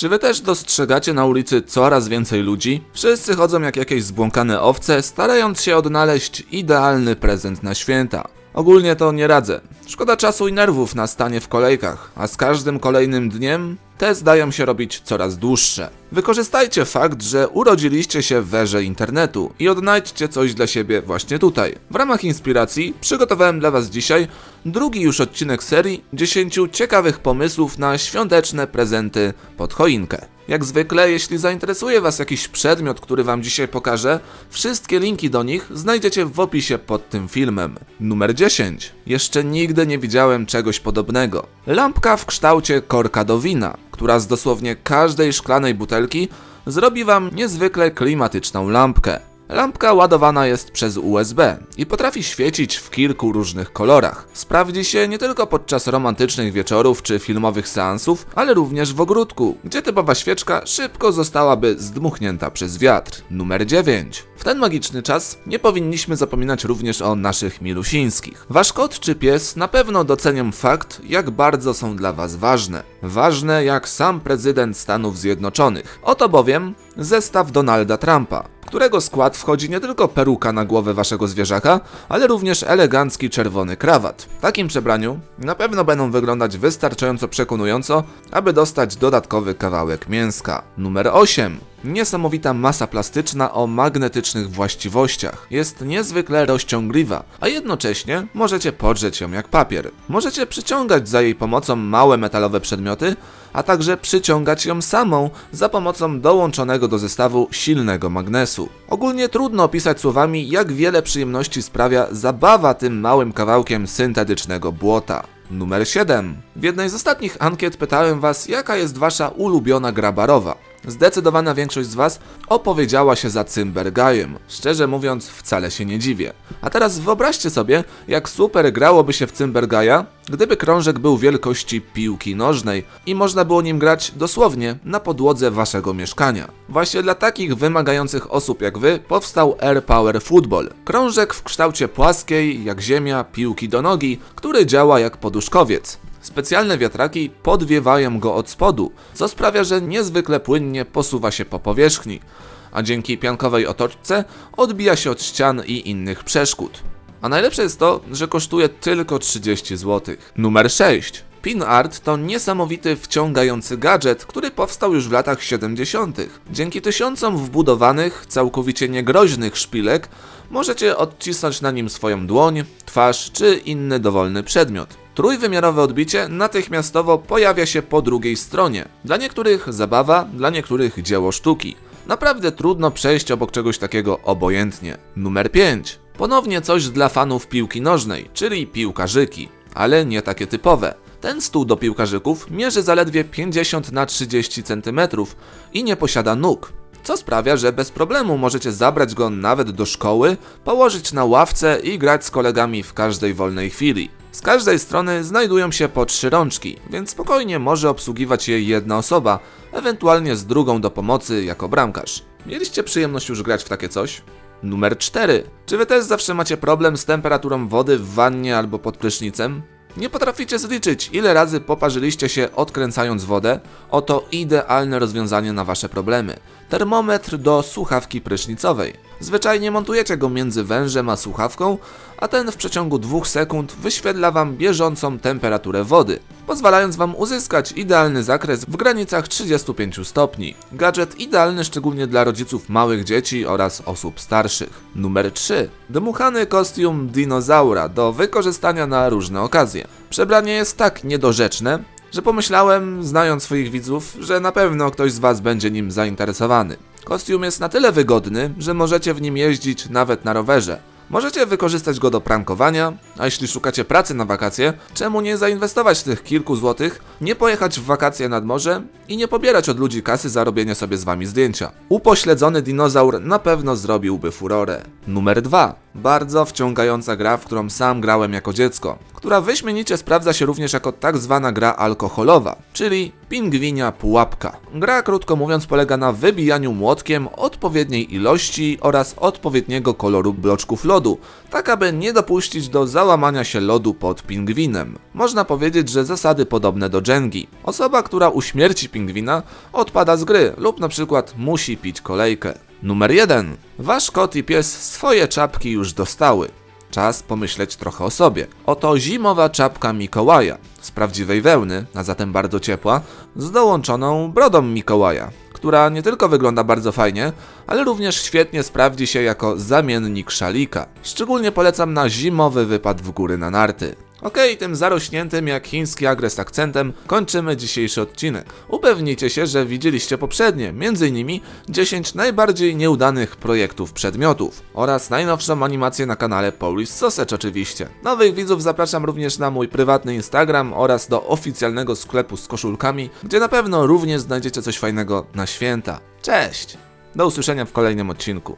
Czy wy też dostrzegacie na ulicy coraz więcej ludzi? Wszyscy chodzą jak jakieś zbłąkane owce, starając się odnaleźć idealny prezent na święta. Ogólnie to nie radzę. Szkoda czasu i nerwów na stanie w kolejkach, a z każdym kolejnym dniem te zdają się robić coraz dłuższe. Wykorzystajcie fakt, że urodziliście się w erze internetu i odnajdźcie coś dla siebie właśnie tutaj. W ramach inspiracji przygotowałem dla Was dzisiaj drugi już odcinek serii 10 ciekawych pomysłów na świąteczne prezenty pod choinkę. Jak zwykle, jeśli zainteresuje Was jakiś przedmiot, który Wam dzisiaj pokażę, wszystkie linki do nich znajdziecie w opisie pod tym filmem. Numer 10. Jeszcze nigdy nie widziałem czegoś podobnego. Lampka w kształcie korka do wina, która z dosłownie każdej szklanej butelki zrobi Wam niezwykle klimatyczną lampkę. Lampka ładowana jest przez USB i potrafi świecić w kilku różnych kolorach. Sprawdzi się nie tylko podczas romantycznych wieczorów czy filmowych seansów, ale również w ogródku, gdzie typowa świeczka szybko zostałaby zdmuchnięta przez wiatr. Numer 9. W ten magiczny czas nie powinniśmy zapominać również o naszych milusińskich. Wasz kot czy pies na pewno docenią fakt, jak bardzo są dla was ważne. Ważne jak sam prezydent Stanów Zjednoczonych. Oto bowiem zestaw Donalda Trumpa którego skład wchodzi nie tylko peruka na głowę waszego zwierzaka, ale również elegancki czerwony krawat. W takim przebraniu na pewno będą wyglądać wystarczająco przekonująco, aby dostać dodatkowy kawałek mięska. Numer 8. Niesamowita masa plastyczna o magnetycznych właściwościach. Jest niezwykle rozciągliwa, a jednocześnie możecie podrzeć ją jak papier. Możecie przyciągać za jej pomocą małe metalowe przedmioty, a także przyciągać ją samą za pomocą dołączonego do zestawu silnego magnesu. Ogólnie trudno opisać słowami, jak wiele przyjemności sprawia zabawa tym małym kawałkiem syntetycznego błota. Numer 7. W jednej z ostatnich ankiet pytałem Was, jaka jest Wasza ulubiona gra barowa. Zdecydowana większość z Was opowiedziała się za Cymbergajem. Szczerze mówiąc, wcale się nie dziwię. A teraz wyobraźcie sobie, jak super grałoby się w Cymbergaja, gdyby krążek był wielkości piłki nożnej i można było nim grać dosłownie na podłodze Waszego mieszkania. Właśnie dla takich wymagających osób jak Wy powstał Air Power Football. Krążek w kształcie płaskiej, jak ziemia, piłki do nogi, który działa jak poduszkowiec. Specjalne wiatraki podwiewają go od spodu, co sprawia, że niezwykle płynnie posuwa się po powierzchni, a dzięki piankowej otoczce odbija się od ścian i innych przeszkód. A najlepsze jest to, że kosztuje tylko 30 zł. Numer 6. Pin Art to niesamowity wciągający gadżet, który powstał już w latach 70. Dzięki tysiącom wbudowanych, całkowicie niegroźnych szpilek możecie odcisnąć na nim swoją dłoń, twarz czy inny dowolny przedmiot. Trójwymiarowe odbicie natychmiastowo pojawia się po drugiej stronie. Dla niektórych zabawa, dla niektórych dzieło sztuki. Naprawdę trudno przejść obok czegoś takiego obojętnie. Numer 5. Ponownie coś dla fanów piłki nożnej, czyli piłkarzyki, ale nie takie typowe. Ten stół do piłkarzyków mierzy zaledwie 50 na 30 cm i nie posiada nóg co sprawia, że bez problemu możecie zabrać go nawet do szkoły, położyć na ławce i grać z kolegami w każdej wolnej chwili. Z każdej strony znajdują się po trzy rączki, więc spokojnie może obsługiwać je jedna osoba, ewentualnie z drugą do pomocy jako bramkarz. Mieliście przyjemność już grać w takie coś? Numer 4. Czy wy też zawsze macie problem z temperaturą wody w wannie albo pod prysznicem? Nie potraficie zliczyć, ile razy poparzyliście się odkręcając wodę? Oto idealne rozwiązanie na wasze problemy. Termometr do słuchawki prysznicowej. Zwyczajnie montujecie go między wężem a słuchawką, a ten w przeciągu 2 sekund wyświetla wam bieżącą temperaturę wody, pozwalając wam uzyskać idealny zakres w granicach 35 stopni. Gadżet idealny szczególnie dla rodziców małych dzieci oraz osób starszych. Numer 3. Dmuchany kostium dinozaura do wykorzystania na różne okazje. Przebranie jest tak niedorzeczne, że pomyślałem, znając swoich widzów, że na pewno ktoś z Was będzie nim zainteresowany. Kostium jest na tyle wygodny, że możecie w nim jeździć nawet na rowerze. Możecie wykorzystać go do prankowania, a jeśli szukacie pracy na wakacje, czemu nie zainwestować tych kilku złotych, nie pojechać w wakacje nad morze i nie pobierać od ludzi kasy za robienie sobie z wami zdjęcia. Upośledzony dinozaur na pewno zrobiłby furorę. Numer 2. Bardzo wciągająca gra, w którą sam grałem jako dziecko która wyśmienicie sprawdza się również jako tak zwana gra alkoholowa, czyli pingwinia pułapka. Gra, krótko mówiąc, polega na wybijaniu młotkiem odpowiedniej ilości oraz odpowiedniego koloru bloczków lodu, tak aby nie dopuścić do załamania się lodu pod pingwinem. Można powiedzieć, że zasady podobne do Jengi. Osoba, która uśmierci pingwina, odpada z gry lub na przykład musi pić kolejkę. Numer 1. Wasz kot i pies swoje czapki już dostały. Czas pomyśleć trochę o sobie. Oto zimowa czapka Mikołaja, z prawdziwej wełny, a zatem bardzo ciepła, z dołączoną brodą Mikołaja, która nie tylko wygląda bardzo fajnie, ale również świetnie sprawdzi się jako zamiennik szalika. Szczególnie polecam na zimowy wypad w góry na narty. Okej, tym zarośniętym jak chiński agres akcentem kończymy dzisiejszy odcinek. Upewnijcie się, że widzieliście poprzednie, m.in. 10 najbardziej nieudanych projektów przedmiotów oraz najnowszą animację na kanale Polish Sausage oczywiście. Nowych widzów zapraszam również na mój prywatny Instagram oraz do oficjalnego sklepu z koszulkami, gdzie na pewno również znajdziecie coś fajnego na święta. Cześć! Do usłyszenia w kolejnym odcinku.